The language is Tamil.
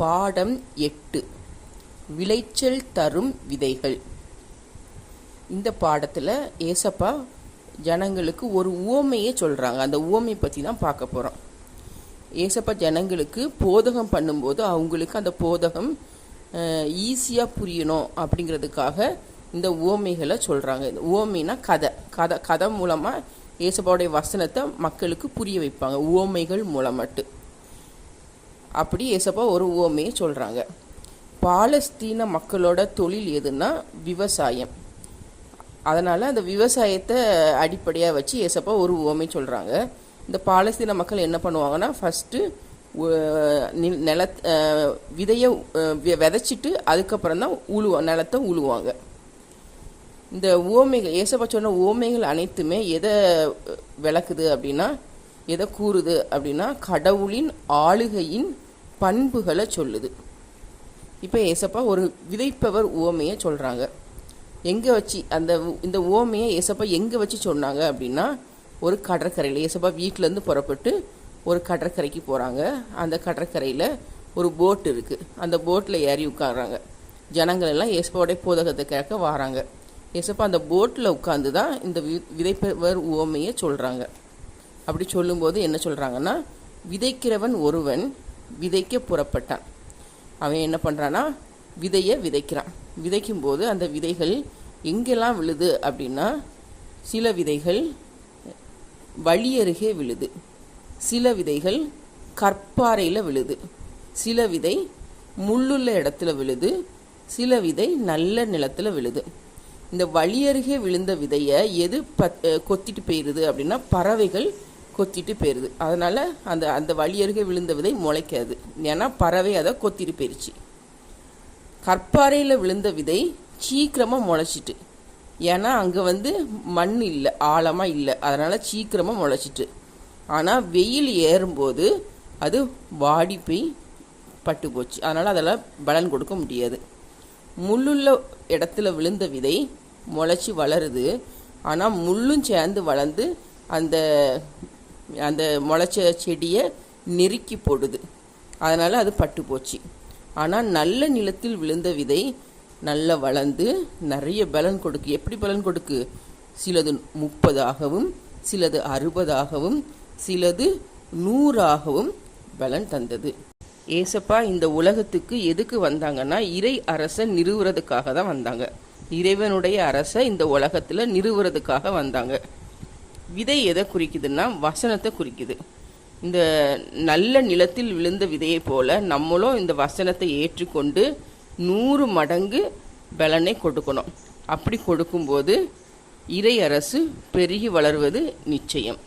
பாடம் எட்டு. விளைச்சல் தரும் விதைகள். இந்த பாடத்தில் ஏசப்பா ஜனங்களுக்கு ஒரு உவமையை சொல்கிறாங்க அந்த உவமை பற்றி தான் பார்க்க போகிறோம் ஏசப்பா ஜனங்களுக்கு போதகம் பண்ணும்போது அவங்களுக்கு அந்த போதகம் ஈஸியாக புரியணும் அப்படிங்கிறதுக்காக இந்த உவமைகளை சொல்கிறாங்க இந்த உவமைனா கதை. கதை கதை மூலமாக ஏசப்பாவுடைய வசனத்தை மக்களுக்கு புரிய வைப்பாங்க. உவமைகள் மூலம் மட்டும். அப்படி ஏசப்பா ஒரு உவமையை சொல்கிறாங்க பாலஸ்தீன மக்களோட தொழில் எதுன்னா விவசாயம். அதனால் அந்த விவசாயத்தை அடிப்படையாக வச்சு ஏசப்பா ஒரு உவமை சொல்கிறாங்க இந்த பாலஸ்தீன மக்கள் என்ன பண்ணுவாங்கன்னா ஃபஸ்ட்டு நில விதையை விதைச்சிட்டு அதுக்கப்புறம் தான் உழுவ நிலத்தை உழுவாங்க. இந்த ஓமைகள் ஏசப்பா சொன்ன ஓமைகள் அனைத்துமே எதை விளக்குது அப்படின்னா எதை கூறுது அப்படின்னா கடவுளின் ஆளுகையின் பண்புகளை சொல்லுது. இப்போ ஏசப்பா ஒரு விதைப்பவர் ஓமையை சொல்கிறாங்க எங்கே வச்சு அந்த இந்த ஓமையை ஏசப்பா எங்கே வச்சு சொன்னாங்க அப்படின்னா ஒரு கடற்கரையில் ஏசப்பா வீட்டிலேருந்து புறப்பட்டு ஒரு கடற்கரைக்கு போகிறாங்க அந்த கடற்கரையில் ஒரு போட் இருக்குது அந்த போட்டில் ஏறி உட்காடுறாங்க ஜனங்கள் எல்லாம் ஏசப்பாவுடைய போதகத்தை கேட்க வராங்க. ஏசப்பா அந்த போட்டில் உட்காந்து தான் இந்த வி விதைப்பவர் உவமையை சொல்கிறாங்க அப்படி சொல்லும்போது என்ன சொல்கிறாங்கன்னா விதைக்கிறவன் ஒருவன் விதைக்க புறப்பட்டான். அவன் என்ன பண்ணுறான்னா விதையை விதைக்கிறான். விதைக்கும்போது அந்த விதைகள் எங்கெல்லாம் விழுது அப்படின்னா சில விதைகள் வழியருகே விழுது. சில விதைகள் கற்பாறையில் விழுது. சில விதை முள்ளுள்ள இடத்துல விழுது. சில விதை நல்ல நிலத்தில் விழுது. இந்த வழி அருகே விழுந்த விதையை எது பத் கொத்திட்டு போயிடுது அப்படின்னா பறவைகள் கொத்திட்டு போயிடுது அதனால் அந்த அந்த வழியருகே விழுந்த விதை முளைக்காது. ஏன்னா பறவை அதை கொத்திட்டு போயிடுச்சு கற்பாறையில் விழுந்த விதை சீக்கிரமாக முளைச்சிட்டு. ஏன்னா அங்கே வந்து மண் இல்லை ஆழமாக இல்லை. அதனால் சீக்கிரமாக முளைச்சிட்டு. ஆனால் வெயில் ஏறும்போது அது வாடி போய் பட்டு போச்சு. அதனால் அதெல்லாம் பலன் கொடுக்க முடியாது. முள்ளுள்ள இடத்துல விழுந்த விதை முளைச்சி வளருது. ஆனால் முள்ளும் சேர்ந்து வளர்ந்து அந்த அந்த முளைச்ச செடியை நெருக்கி போடுது. அதனால் அது பட்டு போச்சு. ஆனால் நல்ல நிலத்தில் விழுந்த விதை நல்லா வளர்ந்து நிறைய பலன் கொடுக்கு. எப்படி பலன் கொடுக்கு? சிலது முப்பதாகவும் சிலது அறுபதாகவும் சிலது நூறாகவும் பலன் தந்தது. ஏசப்பா இந்த உலகத்துக்கு எதுக்கு வந்தாங்கன்னா இறை அரசை நிறுவுறதுக்காக தான் வந்தாங்க. இறைவனுடைய அரசை இந்த உலகத்தில் நிறுவுறதுக்காக வந்தாங்க. விதை எதை குறிக்குதுன்னா வசனத்தை குறிக்குது. இந்த நல்ல நிலத்தில் விழுந்த விதையை போல நம்மளும் இந்த வசனத்தை ஏற்றுக்கொண்டு நூறு மடங்கு பலனை கொடுக்கணும். அப்படி கொடுக்கும்போது இறை அரசு பெருகி வளர்வது நிச்சயம்.